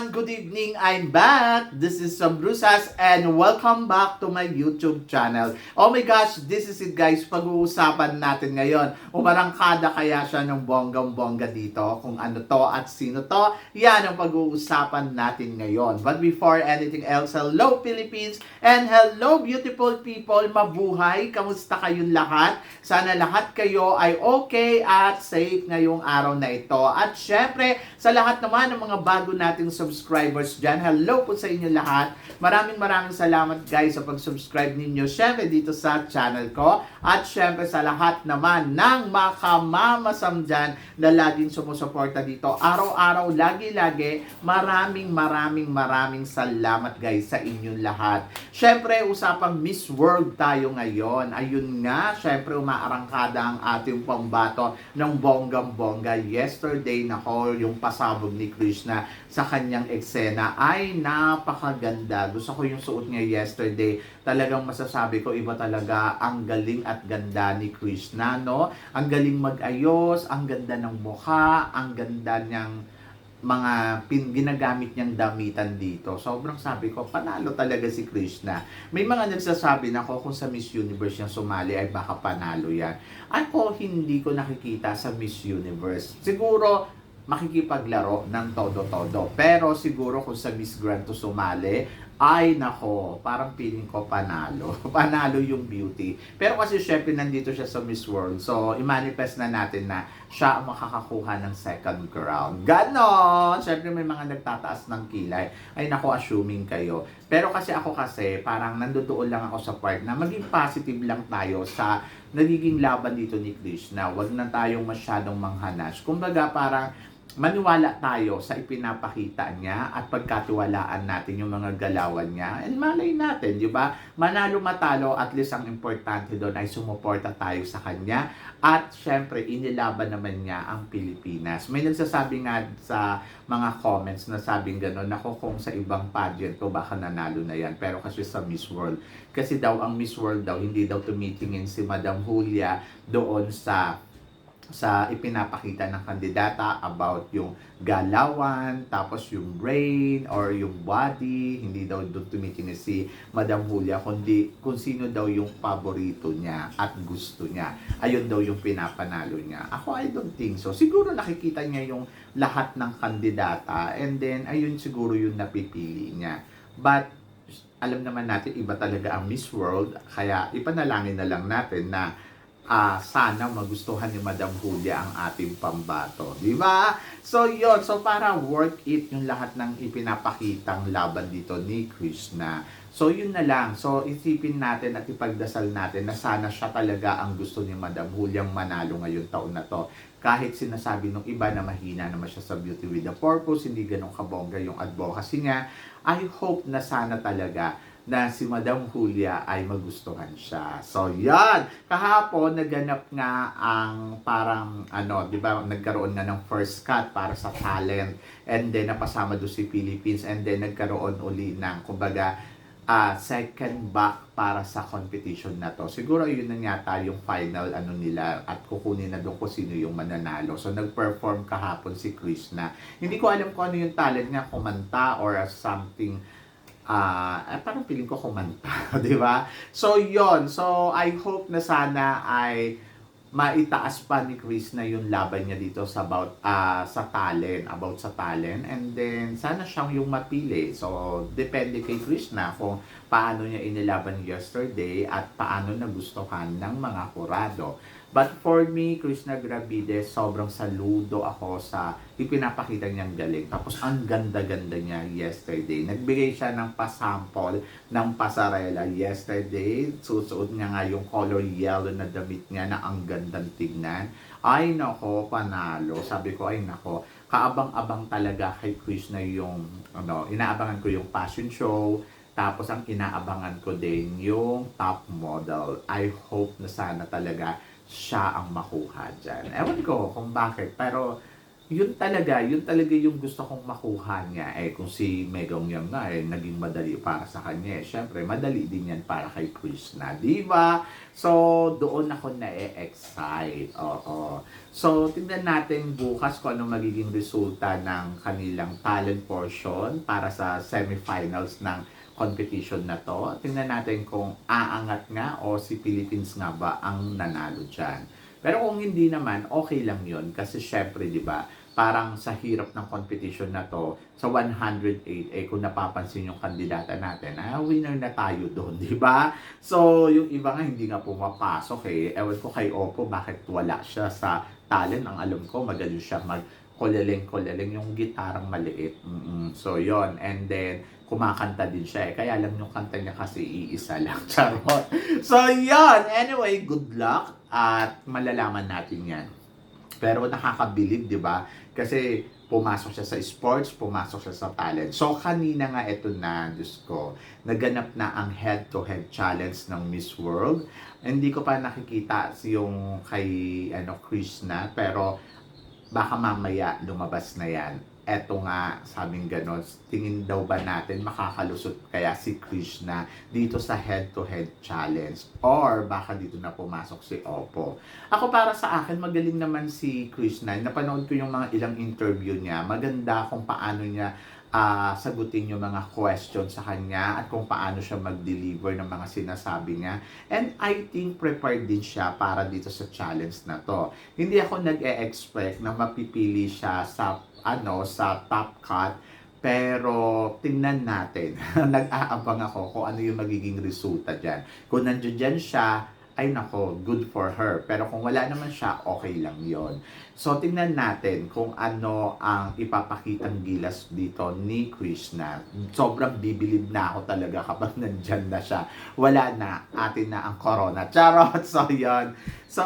Everyone! Good evening! I'm back! This is Sam and welcome back to my YouTube channel. Oh my gosh, this is it guys. Pag-uusapan natin ngayon. Umarangkada kaya siya ng bonggang-bongga dito. Kung ano to at sino to. Yan ang pag-uusapan natin ngayon. But before anything else, hello Philippines and hello beautiful people. Mabuhay! Kamusta kayong lahat? Sana lahat kayo ay okay at safe ngayong araw na ito. At syempre, sa lahat naman ng mga bago nating subscribers dyan, hello po sa inyo lahat. Maraming maraming salamat guys sa pag-subscribe ninyo. Syempre dito sa channel ko. At syempre sa lahat naman ng makamamasam dyan na laging sumusuporta dito. Araw-araw, lagi-lagi, maraming maraming maraming salamat guys sa inyong lahat. Syempre, usapang Miss World tayo ngayon. Ayun nga, syempre umaarangkada ang ating pambato ng bonggang-bongga. Yesterday, nako, yung pasabog ni Krishna sa kanyang eksena ay napakaganda. Gusto ko yung suot niya yesterday. Talagang masasabi ko, iba talaga ang galing at ganda ni Krishna, no? Ang galing mag-ayos, ang ganda ng mukha, ang ganda niyang mga pin, ginagamit niyang damitan dito. Sobrang sabi ko, panalo talaga si Krishna. May mga nagsasabi na ko kung sa Miss Universe niya sumali ay baka panalo yan. Ako, hindi ko nakikita sa Miss Universe. Siguro, makikipaglaro ng todo-todo. Pero siguro kung sa Miss Grand to sumali, ay nako, parang feeling ko panalo. panalo yung beauty. Pero kasi syempre nandito siya sa Miss World. So, i-manifest na natin na siya ang makakakuha ng second crown. Ganon! Syempre may mga nagtataas ng kilay. Ay nako, assuming kayo. Pero kasi ako kasi, parang nandoon lang ako sa part na maging positive lang tayo sa nagiging laban dito ni Krishna. Huwag na tayong masyadong manghanas. Kumbaga parang maniwala tayo sa ipinapakita niya at pagkatiwalaan natin yung mga galawan niya. And malay natin, di ba? Manalo matalo, at least ang importante doon ay sumuporta tayo sa kanya. At syempre, inilaban naman niya ang Pilipinas. May nagsasabi nga sa mga comments na sabing gano'n, ako kung sa ibang pageant ko, baka nanalo na yan. Pero kasi sa Miss World, kasi daw ang Miss World daw, hindi daw tumitingin si Madam Julia doon sa sa ipinapakita ng kandidata about yung galawan, tapos yung brain or yung body, hindi daw doon tumitingin si Madam Julia, kundi kung sino daw yung paborito niya at gusto niya. Ayun daw yung pinapanalo niya. Ako, I don't think so. Siguro nakikita niya yung lahat ng kandidata and then ayun siguro yung napipili niya. But alam naman natin iba talaga ang Miss World, kaya ipanalangin na lang natin na ah sana magustuhan ni Madam Julia ang ating pambato. Di ba? So, yon So, para worth it yung lahat ng ipinapakitang laban dito ni Krishna. So, yun na lang. So, isipin natin at ipagdasal natin na sana siya talaga ang gusto ni Madam Julia manalo ngayon taon na to. Kahit sinasabi nung iba na mahina naman siya sa Beauty with a Purpose, hindi ganun kabongga yung advocacy niya, I hope na sana talaga na si Madam Julia ay magustuhan siya. So, yan. Kahapon, naganap nga ang parang, ano, di ba, nagkaroon nga ng first cut para sa talent. And then, napasama doon si Philippines. And then, nagkaroon uli ng, kumbaga, ah, second back para sa competition na to. Siguro yun na yata yung final ano nila at kukunin na doon kung sino yung mananalo. So nag-perform kahapon si Krishna. Hindi ko alam kung ano yung talent niya, kumanta or something ah uh, parang piling ko kumanta, di ba? So, yon So, I hope na sana ay maitaas pa ni Chris na yung laban niya dito sa about uh, sa talent, about sa talent and then sana siyang yung mapili. So depende kay Chris na kung paano niya inilaban yesterday at paano nagustuhan ng mga kurado. But for me, Krishna Gravide, sobrang saludo ako sa ipinapakita niyang galing. Tapos ang ganda-ganda niya yesterday. Nagbigay siya ng pasample ng pasarela yesterday. Susuot niya nga yung color yellow na damit niya na ang gandang tignan. Ay nako, panalo. Sabi ko, ay nako, kaabang-abang talaga kay Krishna yung, ano, inaabangan ko yung fashion show, tapos ang inaabangan ko din yung top model. I hope na sana talaga siya ang makuha dyan. Ewan ko kung bakit, pero yun talaga, yun talaga yung gusto kong makuha niya. Eh, kung si Megong Young nga, eh, naging madali para sa kanya. Eh, syempre, madali din yan para kay Krishna. Di ba? So, doon ako na-excite. Oo. So, tingnan natin bukas kung ano magiging resulta ng kanilang talent portion para sa semifinals ng competition na to. Tingnan natin kung aangat nga o si Philippines nga ba ang nanalo dyan. Pero kung hindi naman, okay lang yon Kasi syempre, di ba, parang sa hirap ng competition na to, sa 108, eh kung napapansin yung kandidata natin, ah, winner na tayo doon, di ba? So, yung iba nga hindi nga pumapasok eh. Ewan ko kay Oppo, bakit wala siya sa talent? Ang alam ko, magaling siya mag kuleleng-kuleleng yung gitarang maliit. Mm-mm. So, yon And then, kumakanta din siya eh. Kaya lang yung kanta niya kasi iisa lang. Charot. So, yon Anyway, good luck. At malalaman natin yan. Pero nakakabilib, di ba? Kasi pumasok siya sa sports, pumasok siya sa talent. So, kanina nga ito na, Diyos ko, naganap na ang head-to-head challenge ng Miss World. Hindi ko pa nakikita yung kay ano, Krishna, pero baka mamaya lumabas na yan. Eto nga, sabing ganon, tingin daw ba natin makakalusot kaya si Krishna dito sa head-to-head challenge? Or baka dito na pumasok si Oppo? Ako para sa akin, magaling naman si Krishna. Napanood ko yung mga ilang interview niya. Maganda kung paano niya ah, sagutin yung mga questions sa kanya at kung paano siya mag-deliver ng mga sinasabi niya. And I think prepared din siya para dito sa challenge na to. Hindi ako nag-e-expect na mapipili siya sa ano sa top cut pero tingnan natin. Nag-aabang ako kung ano yung magiging resulta dyan. Kung nandiyan siya, ay nako, good for her. Pero kung wala naman siya, okay lang yon. So, tingnan natin kung ano ang ipapakitang gilas dito ni Krishna. Sobrang bibilib na ako talaga kapag nandyan na siya. Wala na, atin na ang corona. Charot! So, yon. So,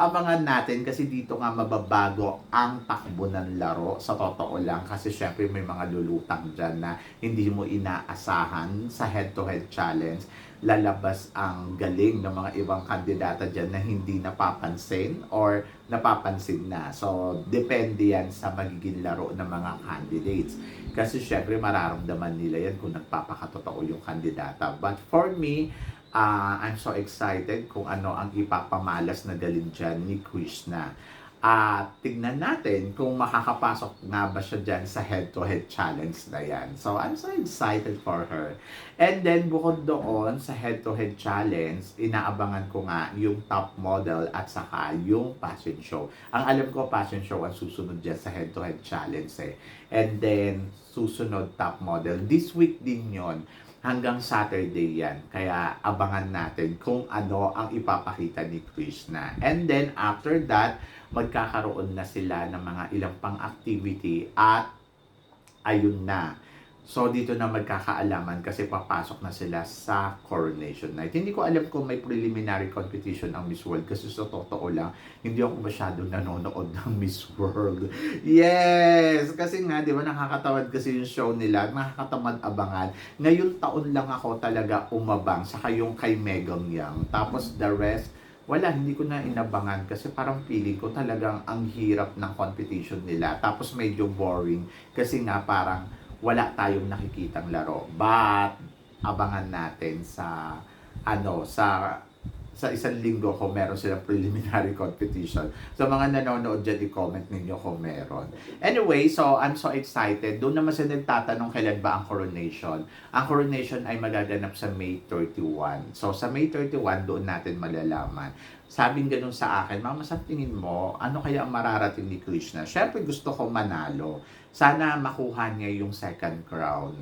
abangan natin kasi dito nga mababago ang takbo ng laro. Sa totoo lang, kasi syempre may mga lulutang dyan na hindi mo inaasahan sa head-to-head challenge lalabas ang galing ng mga ibang kandidata dyan na hindi napapansin or napapansin na. So, depende yan sa magiging laro ng mga candidates. Kasi syempre mararamdaman nila yan kung nagpapakatotoo yung kandidata. But for me, uh, I'm so excited kung ano ang ipapamalas na galing dyan ni Krishna. At tignan natin kung makakapasok nga ba siya dyan sa head-to-head challenge na yan. So, I'm so excited for her. And then, bukod doon sa head-to-head challenge, inaabangan ko nga yung top model at saka yung fashion show. Ang alam ko, fashion show ang susunod dyan sa head-to-head challenge eh. And then, susunod top model. This week din yon hanggang Saturday yan. Kaya abangan natin kung ano ang ipapakita ni Krishna. And then after that, magkakaroon na sila ng mga ilang pang activity at ayun na. So dito na magkakaalaman kasi papasok na sila sa coronation night. Hindi ko alam kung may preliminary competition ang Miss World kasi sa totoo lang, hindi ako masyadong nanonood ng Miss World. Yes! Kasi nga, di ba nakakatawad kasi yung show nila, nakakatamad abangan. Ngayon taon lang ako talaga umabang, saka yung kay Megan Young. Tapos the rest, wala, hindi ko na inabangan kasi parang feeling ko talagang ang hirap ng competition nila. Tapos medyo boring kasi nga parang wala tayong nakikitang laro. But, abangan natin sa, ano, sa sa isang linggo kung meron silang preliminary competition. So, mga nanonood dyan, i-comment ninyo kung meron. Anyway, so, I'm so excited. Doon naman sila nagtatanong kailan ba ang coronation. Ang coronation ay magaganap sa May 31. So, sa May 31, doon natin malalaman. Sabing ganun sa akin, Mama, sa tingin mo, ano kaya ang mararating ni Krishna? Siyempre, gusto ko manalo. Sana makuha niya yung second crown.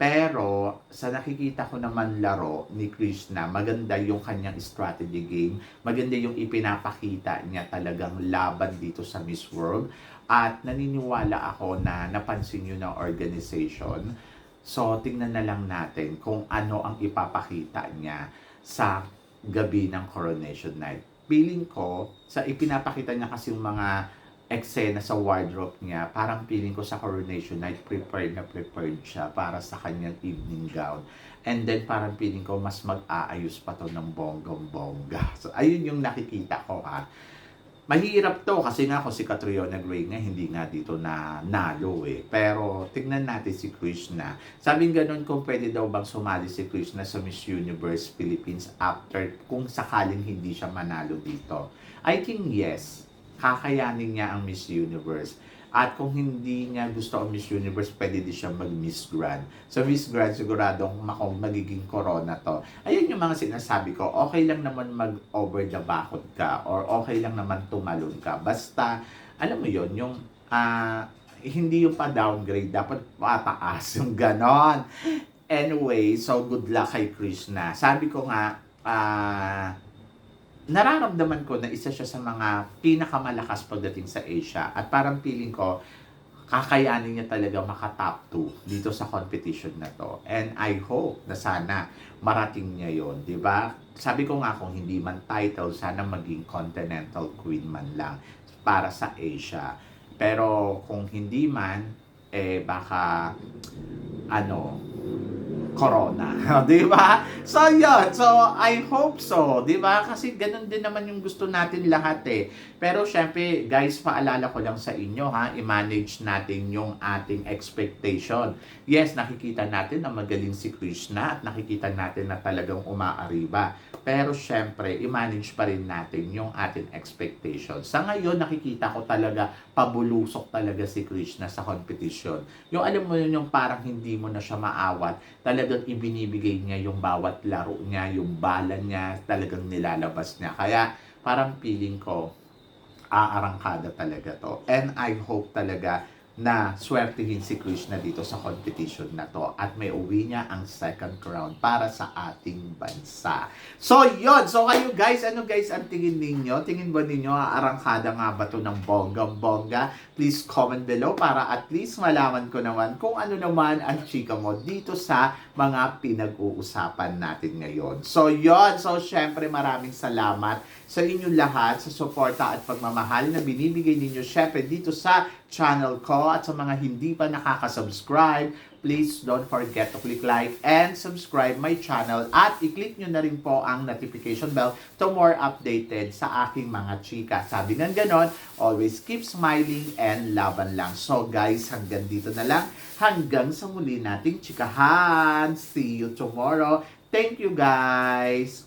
Pero sa nakikita ko naman laro ni Krishna, maganda yung kanyang strategy game. Maganda yung ipinapakita niya talagang laban dito sa Miss World. At naniniwala ako na napansin yun ng organization. So, tingnan na lang natin kung ano ang ipapakita niya sa gabi ng coronation night. Feeling ko, sa ipinapakita niya kasi yung mga eksena sa wardrobe niya, parang feeling ko sa coronation night, prepared na prepared siya para sa kanyang evening gown. And then parang feeling ko mas mag-aayos pa to ng bonggong-bongga. So ayun yung nakikita ko ha. mahirap to kasi nga kung si Catriona Gray nga hindi nga dito na nalo eh. Pero tignan natin si Krishna. Sabing ganun kung pwede daw bang sumali si Krishna sa Miss Universe Philippines after kung sakaling hindi siya manalo dito. I think yes, kakayanin niya ang Miss Universe. At kung hindi niya gusto ang Miss Universe, pwede din siya mag-Miss Grand. So Miss Grand, siguradong makong magiging corona to. Ayun yung mga sinasabi ko, okay lang naman mag-over the bakod ka or okay lang naman tumalon ka. Basta, alam mo yon yung ah, hindi yung pa-downgrade, dapat pataas yung ganon. Anyway, so good luck kay Krishna. Sabi ko nga, ah, nararamdaman ko na isa siya sa mga pinakamalakas pagdating sa Asia. At parang feeling ko, kakayanin niya talaga maka-top 2 dito sa competition na to. And I hope na sana marating niya yon, di ba? Sabi ko nga kung hindi man title, sana maging continental queen man lang para sa Asia. Pero kung hindi man, eh baka ano, corona. di ba? So, yun. So, I hope so. Di ba? Kasi ganun din naman yung gusto natin lahat eh. Pero, syempre, guys, paalala ko lang sa inyo, ha? I-manage natin yung ating expectation. Yes, nakikita natin na magaling si Krishna at nakikita natin na talagang umaariba. Pero, syempre, i-manage pa rin natin yung ating expectation. Sa ngayon, nakikita ko talaga pabulusok talaga si Krishna sa competition. Yung alam mo yun, yung parang hindi mo na siya maawat, talagang ibinibigay niya yung bawat laro niya, yung bala niya, talagang nilalabas niya. Kaya parang feeling ko, aarangkada talaga to. And I hope talaga na swertihin si Krishna dito sa competition na to at may uwi niya ang second crown para sa ating bansa. So, yon So, kayo guys, ano guys ang tingin ninyo? Tingin ba ninyo aarangkada nga ba to ng bonggang-bongga? Please comment below para at least malaman ko naman kung ano naman ang chika mo dito sa mga pinag-uusapan natin ngayon. So, yon So, syempre maraming salamat sa inyo lahat sa suporta at pagmamahal na binibigay ninyo syempre dito sa channel ko at sa mga hindi pa nakaka-subscribe, please don't forget to click like and subscribe my channel at i-click nyo na rin po ang notification bell to more updated sa aking mga chika. Sabi ng ganon, always keep smiling and laban lang. So guys, hanggang dito na lang. Hanggang sa muli nating chikahan. See you tomorrow. Thank you guys.